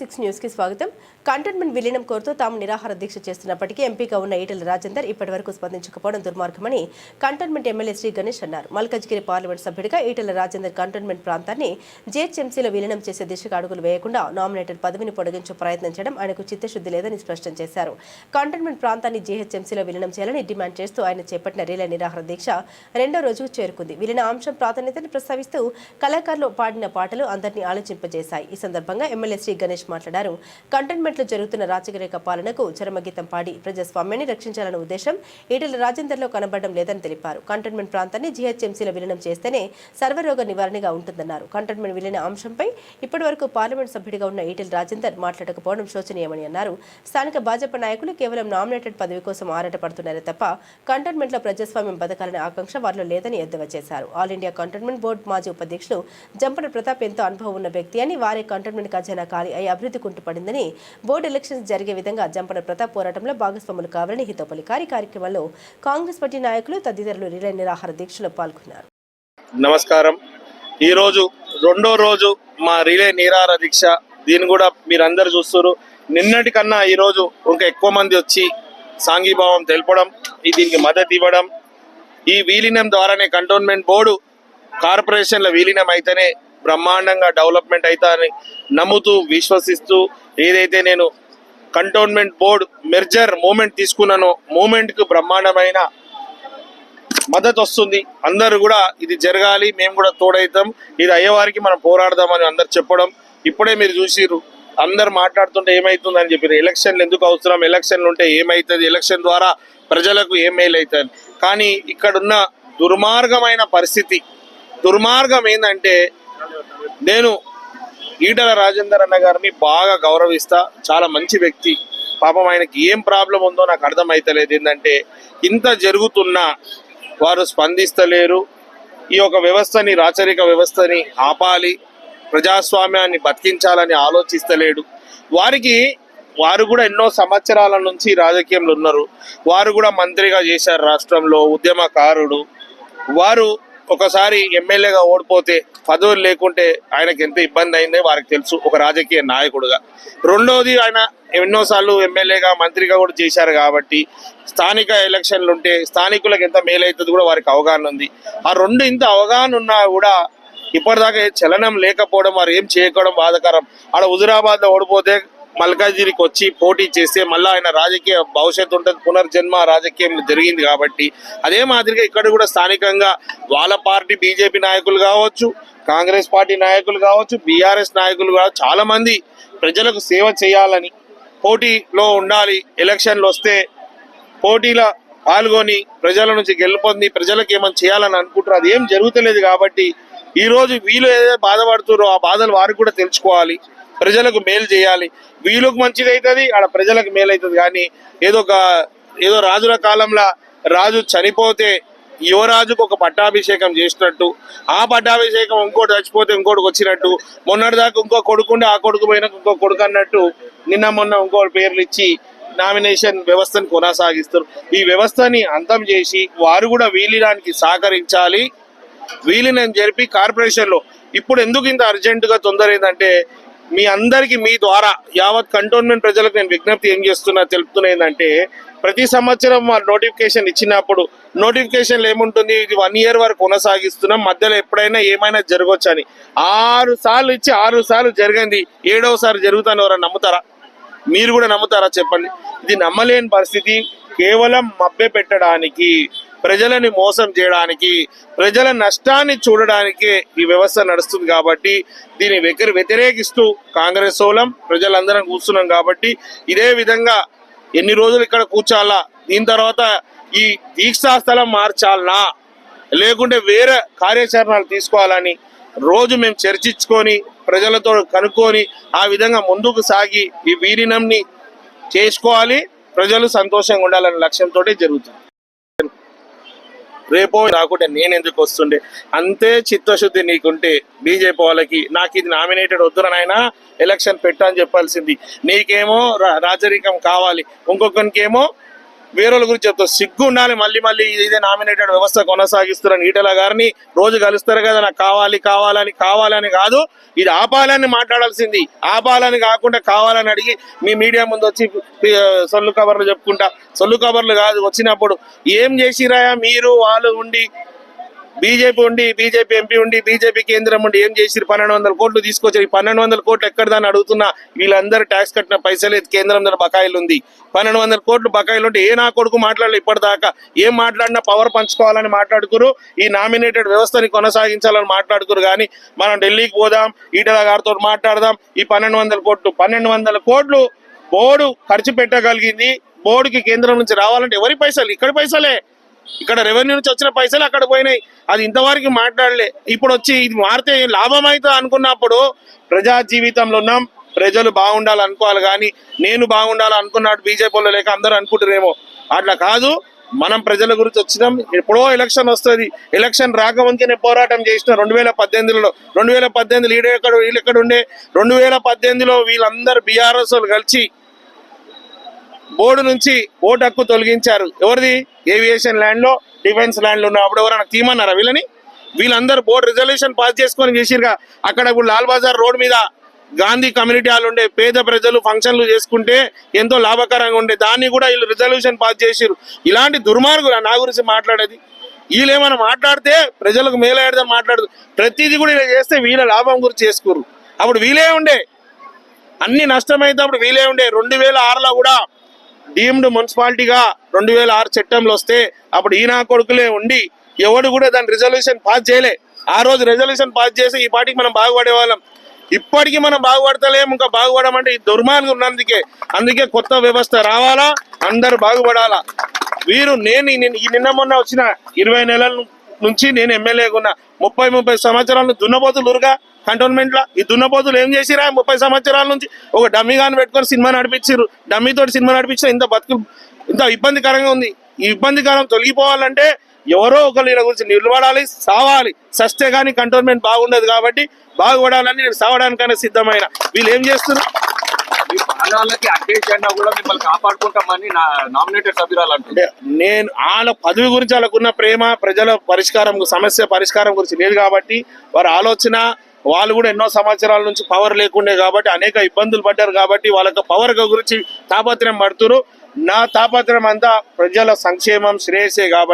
Six న్యూస్కి స్వాగతం. Containment విలీనం కోరుతూ తాము నిరాహార దీక్ష చేస్తున్నప్పటికీ ఎంపీగా ఉన్న ఈటెల రాజేందర్ ఇప్పటివరకు స్పందించకపోవడం దుర్మార్గమని కంటైన్మెంట్ ఎమ్మెల్యే శ్రీ గణేష్ అన్నారు. మల్కజ్గిరి పార్లమెంట్ సభ్యుడిగా ఈటెల రాజేందర్ కంటోన్మెంట్ ప్రాంతాన్ని జేహెచ్ఎంసీలో విలీనం చేసే దిశగా అడుగులు వేయకుండా నామినేటెడ్ పదవిని పొడిగించే ప్రయత్నం చేయడం ఆయనకు చిత్తశుద్ధి లేదని స్పష్టం చేశారు. కంటైన్మెంట్ ప్రాంతాన్ని జేహెచ్ఎంసీలో విలీనం చేయాలని డిమాండ్ చేస్తూ ఆయన చేపట్టిన రీలే నిరాహార దీక్ష రెండో రోజుకు చేరుకుంది. విలీన అంశం ప్రాధాన్యతను ప్రస్తావిస్తూ కళాకారులు పాడిన పాటలు అందరినీ ఆలోచింపజేశాయి. ఈ సందర్భంగా ఎమ్మెల్యే శ్రీ గణేష్ మాట్లాడారు. కంటోన్మెంట్లో జరుగుతున్న రాజకీయ పాలనకు చరమగీతం పాడి ప్రజాస్వామ్యాన్ని రక్షించాలన్న ఉద్దేశం ఈటెల రాజేందర్లో కనబడడం లేదని తెలిపారు. కంటోన్మెంట్ ప్రాంతాన్ని జీహెచ్ఎంసీలో విలీనం చేస్తేనే సర్వరోగ నివారణగా ఉంటుందన్నారు. కంటోన్మెంట్ విలీన అంశంపై ఇప్పటివరకు పార్లమెంట్ సభ్యుడిగా ఉన్న ఈటెల రాజేందర్ మాట్లాడకపోవడం శోచనీయమని అన్నారు. స్థానిక భాజపా నాయకులు కేవలం నామినేటెడ్ పదవి కోసం ఆరాటపడుతున్నారే తప్ప కంటోన్మెంట్లో ప్రజాస్వామ్యం బతకాలనే ఆకాంక్ష వారిలో లేదని ఎద్దేవా చేశారు. ఆల్ ఇండియా కంటోన్మెంట్ బోర్డు మాజీ ఉపాధ్యక్షులు జంపన ప్రతాప్ ఎంతో అనుభవం ఉన్న వ్యక్తి అని వారే కంటోన్మెంట్ ఖజానా ఖాళీ అయి అభివృద్ధి కుంటుపడిందని బోర్డు ఎలక్షన్స్ జరిగే విధంగా జంపన ప్రతాప్ పోరాటంలో భాగస్వాములు కావాలని హితో పలికారు కార్యక్రమంలో కాంగ్రెస్ పార్టీ నాయకులు తదితరులు రిలే నిరాహార దీక్షలో పాల్గొన్నారు. నమస్కారం. ఈరోజు రెండో రోజు మా రిలే నీరార దీక్ష. దీన్ని కూడా మీరందరూ చూస్తారు నిన్నటి కన్నా ఈరోజు ఇంకా ఎక్కువ మంది వచ్చి సాంఘీభావం తెలపడం దీనికి మద్దతు ఇవ్వడం ఈ విలీనం ద్వారానే కంటోన్మెంట్ బోర్డు కార్పొరేషన్ల విలీనం అయితేనే బ్రహ్మాండంగా డెవలప్మెంట్ అవుతారని నమ్ముతూ విశ్వసిస్తూ ఏదైతే నేను కంటోన్మెంట్ బోర్డు మెర్జర్ మూమెంట్ తీసుకున్నానో మూమెంట్కు బ్రహ్మాండమైన మద్దతు వస్తుంది. అందరూ కూడా ఇది జరగాలి మేము కూడా తోడవుతాం ఇది అయ్యేవారికి మనం పోరాడదామని అందరు చెప్పడం. ఇప్పుడే మీరు చూసిరు అందరు మాట్లాడుతుంటే ఏమవుతుంది అని చెప్పారు ఎలక్షన్లు ఎందుకు అవసరం? ఎలక్షన్లు ఉంటే ఏమవుతుంది ఎలక్షన్ ద్వారా ప్రజలకు ఏం మేలు అవుతుంది? కానీ ఇక్కడున్న దుర్మార్గమైన పరిస్థితి దుర్మార్గం ఏంటంటే నేను ఈటల రాజేందర్ అన్న గారిని బాగా గౌరవిస్తా. చాలా మంచి వ్యక్తి. పాపం ఆయనకి ఏం ప్రాబ్లం ఉందో నాకు అర్థమైతలేదు. ఏంటంటే ఇంత జరుగుతున్నా వారు స్పందిస్తలేరు. ఈ యొక్క వ్యవస్థని రాచరిక వ్యవస్థని ఆపాలి. ప్రజాస్వామ్యాన్ని బతికించాలని ఆలోచిస్తలేడు. వారికి వారు కూడా ఎన్నో సంవత్సరాల నుంచి రాజకీయంలో ఉన్నారు. వారు కూడా మంత్రిగా చేశారు రాష్ట్రంలో ఉద్యమకారుడు. వారు ఒకసారి ఎమ్మెల్యేగా ఓడిపోతే పదవులు లేకుంటే ఆయనకి ఎంత ఇబ్బంది అయిందో వారికి తెలుసు ఒక రాజకీయ నాయకుడుగా. రెండోది ఆయన ఎన్నోసార్లు ఎమ్మెల్యేగా మంత్రిగా కూడా చేశారు కాబట్టి స్థానిక ఎలక్షన్లు ఉంటే స్థానికులకు ఎంత మేలవుతుంది కూడా వారికి అవగాహన ఉంది. ఆ రెండు ఇంత అవగాహన ఉన్నా కూడా ఇప్పటిదాకా చలనం లేకపోవడం వారు ఏం చేయకపోవడం బాధకరం. ఆడ హుజురాబాద్లో ఓడిపోతే మల్కాజిరికి వచ్చి పోటీ చేస్తే మళ్ళీ ఆయన రాజకీయ భవిష్యత్తు ఉంటుంది పునర్జన్మ రాజకీయం జరిగింది కాబట్టి. అదే మాదిరిగా ఇక్కడ కూడా స్థానికంగా వాళ్ళ పార్టీ బీజేపీ నాయకులు కావచ్చు కాంగ్రెస్ పార్టీ నాయకులు కావచ్చు బీఆర్ఎస్ నాయకులు కావచ్చు చాలా మంది ప్రజలకు సేవ చేయాలని పోటీలో ఉండాలి ఎలక్షన్లు వస్తే పోటీలో పాల్గొని ప్రజల నుంచి గెలుపొంది ప్రజలకు ఏమైనా చేయాలని అనుకుంటారు. అది ఏం జరుగుతలేదు కాబట్టి ఈ రోజు వీళ్ళు ఏదైతే బాధపడుతున్నారో ఆ బాధలు వారికి కూడా తెలుసుకోవాలి. ప్రజలకు మేలు చేయాలి. వీళ్ళకు మంచిది అవుతుంది ఆడ ప్రజలకు మేలు అవుతుంది కానీ ఏదో ఒక ఏదో రాజుల కాలంలో రాజు చనిపోతే యువరాజుకు ఒక పట్టాభిషేకం చేసినట్టు ఆ పట్టాభిషేకం ఇంకోటి చచ్చిపోతే ఇంకోటికి వచ్చినట్టు మొన్నటిదాకా ఇంకో కొడుకుంటే ఆ కొడుకు పోయినాక ఇంకో కొడుకు అన్నట్టు నిన్న మొన్న ఇంకో పేర్లు ఇచ్చి నామినేషన్ వ్యవస్థను కొనసాగిస్తారు. ఈ వ్యవస్థని అంతం చేసి వారు కూడా వీలినానికి సహకరించాలి. వీలిని జరిపి కార్పొరేషన్లో ఇప్పుడు ఎందుకు ఇంత అర్జెంటుగా తొందర ఏంటంటే మీ అందరికి మీ ద్వారా యావత్ కంటోన్మెంట్ ప్రజలకు నేను విజ్ఞప్తి ఏం చేస్తున్నా తెలుపుతున్నా ఏంటంటే ప్రతి సంవత్సరం మా నోటిఫికేషన్ ఇచ్చినప్పుడు నోటిఫికేషన్ ఏముంటుంది? ఇది వన్ ఇయర్ వరకు కొనసాగిస్తున్నాం. మధ్యలో ఎప్పుడైనా ఏమైనా జరగవచ్చు అని. ఆరు సార్లు ఇచ్చి ఆరు సార్లు జరిగింది. ఏడవసారి జరుగుతాను ఎవరైనా నమ్ముతారా? మీరు కూడా నమ్ముతారా చెప్పండి. ఇది నమ్మలేని పరిస్థితి. కేవలం మభ్య పెట్టడానికి ప్రజలని మోసం చేయడానికి ప్రజల నష్టాన్ని చూడడానికి ఈ వ్యవస్థ నడుస్తుంది కాబట్టి దీన్ని వ్యతిరే వ్యతిరేకిస్తూ కాంగ్రెస్ సోలం ప్రజలందరం కూర్చున్నాం కాబట్టి ఇదే విధంగా ఎన్ని రోజులు ఇక్కడ కూర్చోాలా? దీని తర్వాత ఈ దీక్షా స్థలం మార్చాలనా లేకుంటే వేరే కార్యాచరణలు తీసుకోవాలని రోజు మేము చర్చించుకొని ప్రజలతో కనుక్కొని ఆ విధంగా ముందుకు సాగి ఈ వీరినంని చేసుకోవాలి. ప్రజలు సంతోషంగా ఉండాలనే లక్ష్యంతో జరుగుతుంది. రేపో రాకుంటే నేను ఎందుకు వస్తుండే? అంతే చిత్తశుద్ధి నీకుంటే బీజేపీ వాళ్ళకి. నాకు ఇది నామినేటెడ్ వద్దురా ఎలక్షన్ పెట్టా అని చెప్పాల్సింది. నీకేమో రా- రాజరికం కావాలి. ఇంకొకరికేమో వేరే గురించి చెప్తారు. సిగ్గు ఉండాలి మళ్ళీ మళ్ళీ ఇదే నామినేటెడ్ వ్యవస్థ కొనసాగిస్తారని ఈటల గారిని రోజు కలుస్తారు కదా నాకు కావాలి కావాలని కావాలని కాదు ఇది ఆపాలని మాట్లాడాల్సింది. ఆపాలని కాకుండా కావాలని అడిగి మీ మీడియా ముందు వచ్చి సొల్లు కబర్లు చెప్పుకుంటా. సొల్లు కబర్లు కాదు వచ్చినప్పుడు ఏం చేసిరాయా మీరు వాళ్ళు ఉండి బీజేపీ ఉండి బీజేపీ ఎంపీ ఉండి బీజేపీ కేంద్రం ఉండి ఏం చేసిరు పన్నెండు వందల కోట్లు తీసుకొచ్చారు. ఈ పన్నెండు వందల కోట్లు ఎక్కడ అడుగుతున్నా? వీళ్ళందరూ ట్యాక్స్ కట్టిన పైసలే కేంద్రం దగ్గర బకాయిలు ఉంది. పన్నెండు వందల కోట్లు బకాయిలు ఉంటే ఏ నా కొడుకు మాట్లాడలేదు ఇప్పటిదాకా? ఏం మాట్లాడినా పవర్ పంచుకోవాలని మాట్లాడుకురు. ఈ నామినేటెడ్ వ్యవస్థని కొనసాగించాలని మాట్లాడుకురు. కానీ మనం ఢిల్లీకి పోదాం ఈటల గారితో మాట్లాడదాం. ఈ పన్నెండు వందల కోట్లు పన్నెండు వందల కోట్లు బోర్డు ఖర్చు పెట్టగలిగింది. బోర్డుకి కేంద్రం నుంచి రావాలంటే ఎవరి పైసలు? ఇక్కడ పైసలే. ఇక్కడ రెవెన్యూ నుంచి వచ్చిన పైసలు అక్కడ పోయినాయి. అది ఇంతవరకు మాట్లాడలే. ఇప్పుడు వచ్చి ఇది మారితే లాభం అవుతుంది అనుకున్నప్పుడు ప్రజా జీవితంలో ఉన్నాం. ప్రజలు బాగుండాలి అనుకోవాలి కానీ నేను బాగుండాలి అనుకున్నాడు బీజేపీ లేక అందరూ అనుకుంటారేమో అట్లా కాదు. మనం ప్రజల గురించి వచ్చినాం. ఎప్పుడో ఎలక్షన్ వస్తుంది. ఎలక్షన్ రాకముందుకే నేను పోరాటం చేసిన రెండు వేల పద్దెనిమిదిలో. రెండు వేల పద్దెనిమిది ఈడే ఎక్కడ వీళ్ళు ఎక్కడ ఉండే రెండు వేల పద్దెనిమిదిలో వీళ్ళందరూ బీఆర్ఎస్ కలిసి బోర్డు నుంచి ఓటు హక్కు తొలగించారు. ఎవరిది? ఏవియేషన్ ల్యాండ్లో డిఫెన్స్ ల్యాండ్లో అప్పుడు ఎవరైనా తీమన్నారా వీళ్ళని? వీళ్ళందరూ బోర్డు రిజల్యూషన్ పాస్ చేసుకొని చేసిరుగా అక్కడ ఇప్పుడు లాల్ బజార్ రోడ్ మీద గాంధీ కమ్యూనిటీ హాల్ ఉండే పేద ప్రజలు ఫంక్షన్లు చేసుకుంటే ఎంతో లాభకరంగా ఉండే. దాన్ని కూడా వీళ్ళు రిజల్యూషన్ పాస్ చేసిరు ఇలాంటి దుర్మార్గులు నా గురించి మాట్లాడేది. వీళ్ళు ఏమైనా మాట్లాడితే ప్రజలకు మేలాడదని మాట్లాడదు. ప్రతిదీ కూడా ఇలా చేస్తే వీళ్ళ లాభం గురించి చేసుకోరు అప్పుడు వీలే ఉండే. అన్ని నష్టమైతే అప్పుడు వీలే ఉండే. రెండు వేల ఆరులో కూడా డీమ్డ్ మున్సిపాలిటీగా రెండు వేల ఆరు చట్టంలో వస్తే అప్పుడు ఈనా కొడుకులే ఉండి ఎవడు కూడా దాని రిజల్యూషన్ పాస్ చేయలే. ఆ రోజు రిజల్యూషన్ పాస్ చేసి ఈ పాటికి మనం బాగుపడే వాళ్ళం ఇప్పటికీ మనం బాగుపడతలేము ఇంకా బాగుపడమంటే ఈ దుర్మార్గం ఉన్నందుకే. అందుకే కొత్త వ్యవస్థ రావాలా అందరు బాగుపడాలా. వీరు నేను ఈ నిన్న- మొన్న వచ్చిన ఇరవై నెలల నుంచి నేను ఎమ్మెల్యేగా ఉన్నా ముప్పై ముప్పై సంవత్సరాలు దున్నపోతులుగా ఉరుగా కంటోన్మెంట్లో ఈ దున్నపోతులు ఏం చేసిరా ముప్పై సంవత్సరాల నుంచి ఒక డమ్మీ గాని పెట్టుకొని సినిమా నడిపించారు డమ్మీ తోటి సినిమా నడిపించిన ఇంత బతుకు ఇంత ఇబ్బందికరంగా ఉంది. ఈ ఇబ్బందికరం తొలగిపోవాలంటే ఎవరో ఒకరు గురించి నిలబడాలి సావాలి. సస్తే గానీ కంటోన్మెంట్ బాగుండదు కాబట్టి బాగుపడాలని నేను సావడానికైనా సిద్ధమైన. వీళ్ళు ఏం చేస్తున్నారు? కూడా మిమ్మల్ని కాపాడుకుంటామని నామినేటెడ్ సభ్యురాలు అంటుంది. అంటే నేను వాళ్ళ పదవి గురించి వాళ్ళకున్న ప్రేమ ప్రజల పరిష్కారం సమస్య పరిష్కారం గురించి లేదు కాబట్టి వారి ఆలోచన వాళ్ళు కూడా ఎన్నో సంవత్సరాల నుంచి పవర్ లేకుండే కాబట్టి అనేక ఇబ్బందులు పడ్డారు కాబట్టి వాళ్ళకి పవర్ గురించి తాపత్రయం పడుతున్నారు నా తాపత్రయం అంతా ప్రజల సంక్షేమం శ్రేయసే కాబట్టి